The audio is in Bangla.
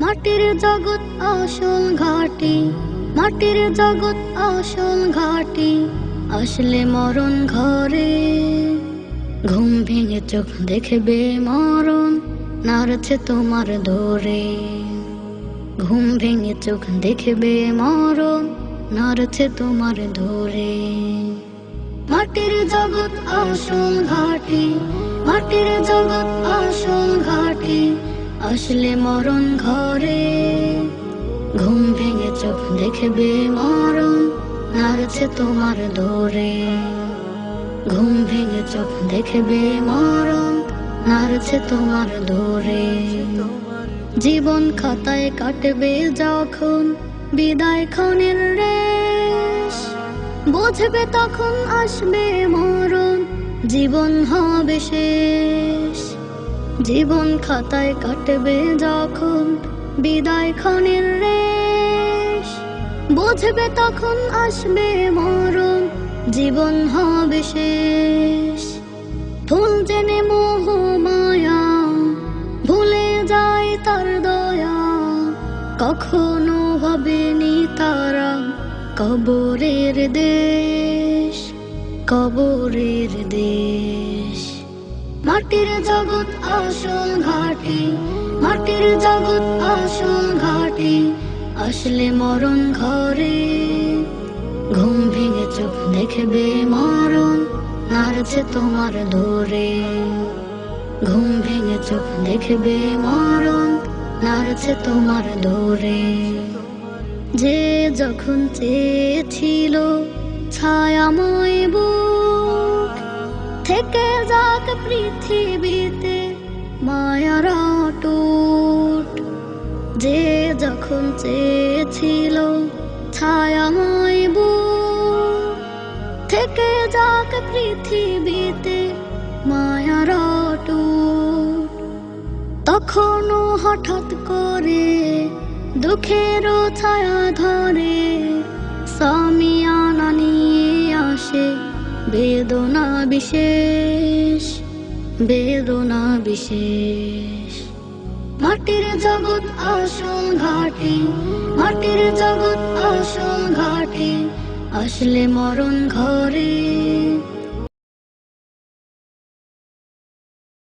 মাটির জগৎ আসল ঘাটি, মাটির জগৎ আসল ঘাটি, আসলে মরণ ঘরে। ঘুম ভেঙে চোখ দেখবে মরণ, নাড়ছে তোমার ধরে। ঘুম ভেঙে চোখ দেখবে মরণ নাড়ছে তোমার ধরে। মাটির জগৎ আসল ঘাটি, মাটির জগৎ আসল ঘাটি। আসলে মরণ ঘরে, ঘুম ভেঙে চোখ দেখবে মরণ, নাড়ছে তোমার ধরে। ঘুম ভেঙে চোখ দেখবে মরণ, নাড়ছে তোমার ধরে। জীবন খাতায় কাটবে যখন বিদায় ক্ষণের রেশ। বুঝবে তখন আসবে মরণ, জীবন হবে শেষ। জীবন খাতায় কাটবে যখন বিদায় ক্ষণের রেশ। বুঝবে তখন আসবে মরণ, জীবন হবে শেষ। ফুল জেনে মোহ মায়া, ভুলে যায় তার দয়া। কখনো ভাবেনি তারা কবরের দেশ কবরের দেশ। মাটির জগৎ আসল ঘাটি, মাটির জগৎ আসল ঘাটি, আসলে মরণ ঘরে। ঘুম ভেঙে চোখ দেখবে মরণ, নাড়ছে তোমার ধরে। ঘুম ভেঙে চোখ দেখবে মরণ, নাড়ছে তোমার ধরে। যে যখন চেয়েছিল ছায়াময় বুক থেকে যাক পৃথিবীতে মায়ার টুট যে যখন চেয়েছিল ছায়াময় বুক থেকে যাক পৃথিবীতে মায়ার টুট তখনও হঠাৎ করে দুঃখের ছায়া ধরে, সামিয়ানা নিয়ে আসে বেদনা বিশেষ বেদনা বিশেষ। মাটির জগৎ আসল ঘাটি মাটির জগৎ আসল ঘাটি, আসলে মরণ ঘরে